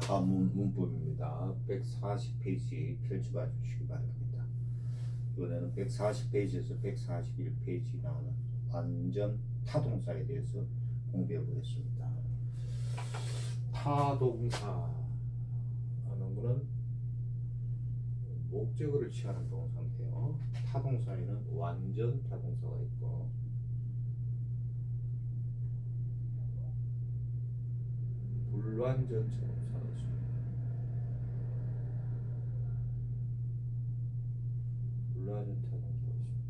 자, 문, 문법입니다. 140페이지 펼쳐봐 주시기 바랍니다. 이번에는 140페이지에서 141페이지 나오는 완전 타동사에 대해서 공부해 보겠습니다. 타동사 하는 거는 목적어를 취하는 동사인데요. 타동사에는 완전 타동사가 있고 타동사가 있습니다. 불완전 타동사가 있습니다.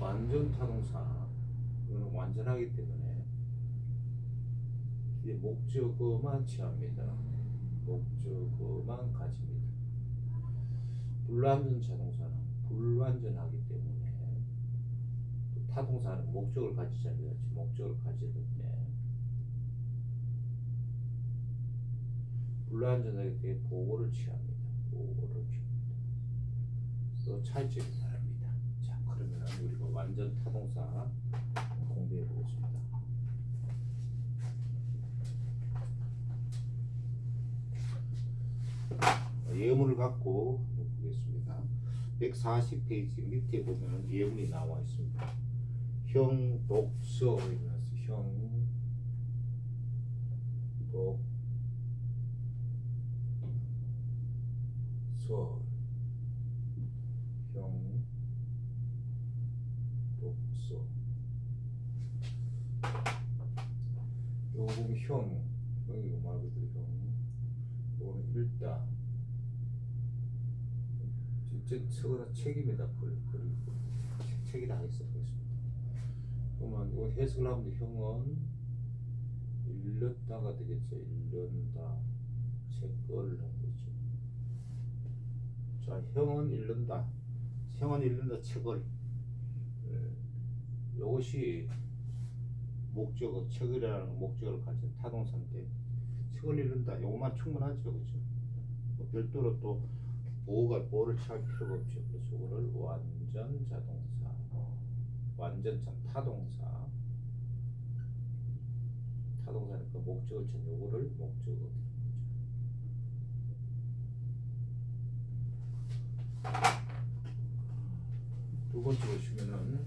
완전 타동사 이거는 완전하기 때문에 이제 목적어만 취합니다. 목적어만 가집니다. 불완전 자동사는 불완전하기 때문에 또 타동사는 목적을 가지지 않지 목적을 가지기 때문에 때문에 보호를 취합니다. 보호를 취합니다. 또 차이점이 다릅니다. 자 그러면 우리가 완전 타동사 공부해 보겠습니다. 예문을 갖고 보겠습니다. 140페이지 밑에 보면 예문이 나와 있습니다. 형 독서 이라서 형 독 서형 독서. 요거 형 형이고 말 그대로 형 요거는 일단 진짜 저거는 책임이다 글 그리고. 책이다 했어 보겠습니다. 그러면 이거 해석을 하면 형은. 일렀다가 되겠죠. 일른다. 책걸 한 거죠. 자 형은 일른다. 형은 일른다 책을. 예, 요것이 목적어 책이라는 목적을 가진 타동사인데 책을 읽는다. 요것만 충분하죠, 그렇죠? 뭐 별도로 또 보호가 보호를 취할 필요가 없죠. 그래서 이거를 완전 자동사, 완전 참 타동사, 타동사니까 목적을 친 요거를 목적어 되는 거죠. 두 번째 보시면은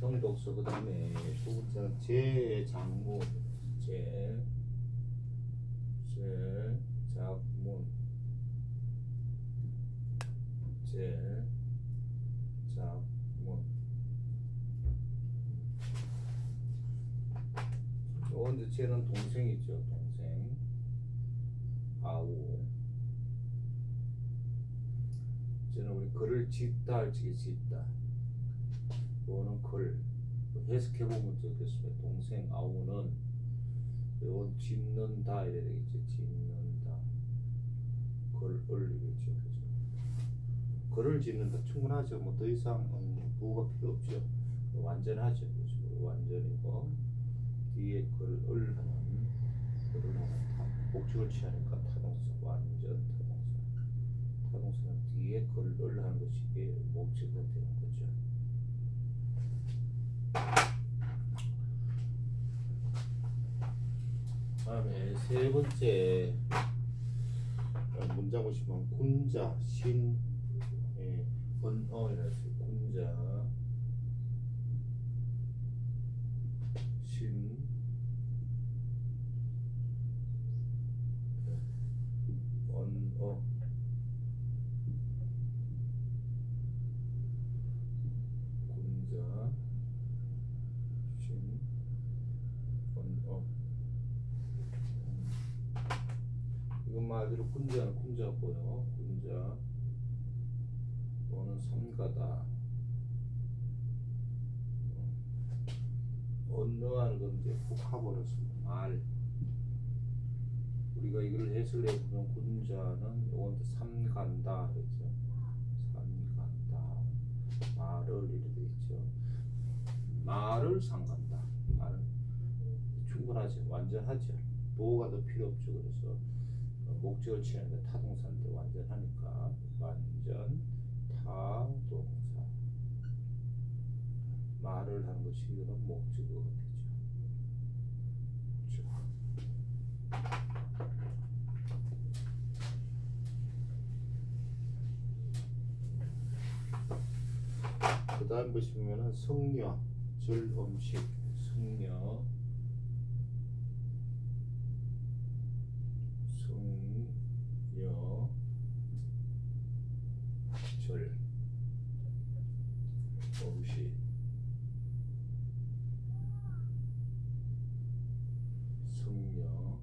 형독서 그 다음에 두 번째는 제장문 제 제작문 제작문. 요 이제 쟤는 동생이죠. 동생. 아우 쟤는 우리 글을 짓다 할지 짓다. 요거는 글 해석해보면 어떻겠습니까 동생 아우는 요건 짓는다 이래야 되겠죠. 짓는다. 글을 이겠죠. 그죠? 글을 짓는다. 충분하죠. 뭐 더 이상 음, 부호가 필요 없죠. 완전하죠. 그죠? 완전이고 뒤에 글을 하는 글을 하는 타 목적을 취하니까 타동사 완전 타동사 타동사는 뒤에 글을 하는 것이 목적이 되는 거죠. 다음에 세 번째. 어, 문장 보시면 군자 신. 예, 번어 이라서 군자 신 언어 군자 신 언어 이건 말대로 군자는 군자고요. 군자 또는 삼가다. 언어하는 건 이제 복합어로습니다 말. 우리가 이걸 해석을 해보면 군자는 요건 삼간다 그랬죠. 삼간다. 말을 이렇게 돼 있죠. 말을 삼간다. 말은 충분하죠. 완전하죠. 보호가 더 필요 없죠. 그래서 어, 어, 목적을 취하는데 타동사인데 완전하니까 완전 타동사 말을 하는 것이 이런 목적어가 되죠. 그렇죠? 그 다음 보시면은 성녀, 절 음식, 성녀 음식, 성녀,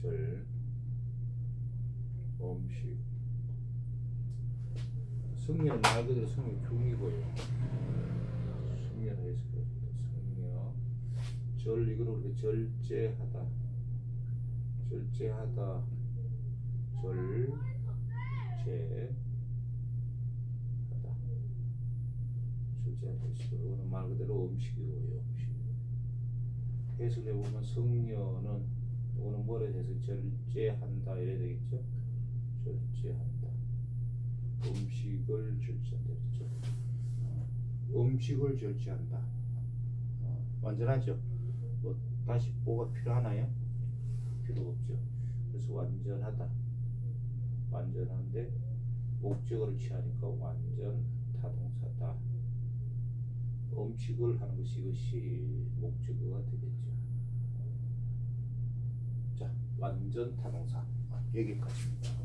절, 음식. 성녀는 말 그대로 성녀 중이고요. 성녀라 해서 그렇습니다. 성녀. 절 이거는 우리가 절제하다. 절제하다. 절제. 하다. 절제하다 해서 이거는 말 그대로 음식이고요. 음식. 해석해 보면 성녀는 이거는 뭐라 해서 절제한다 이래 되겠죠? 절제한다. 음식을 절제한다 그랬죠. 어, 음식을 절제한다. 어, 완전하죠. 뭐 다시 뭐가 필요하나요? 필요 없죠. 그래서 완전하다. 완전한데 목적어를 취하니까 완전. 음식을 하는 것이 이것이 목적어가 되겠죠. 자, 완전 타동사 아, 여기까지입니다.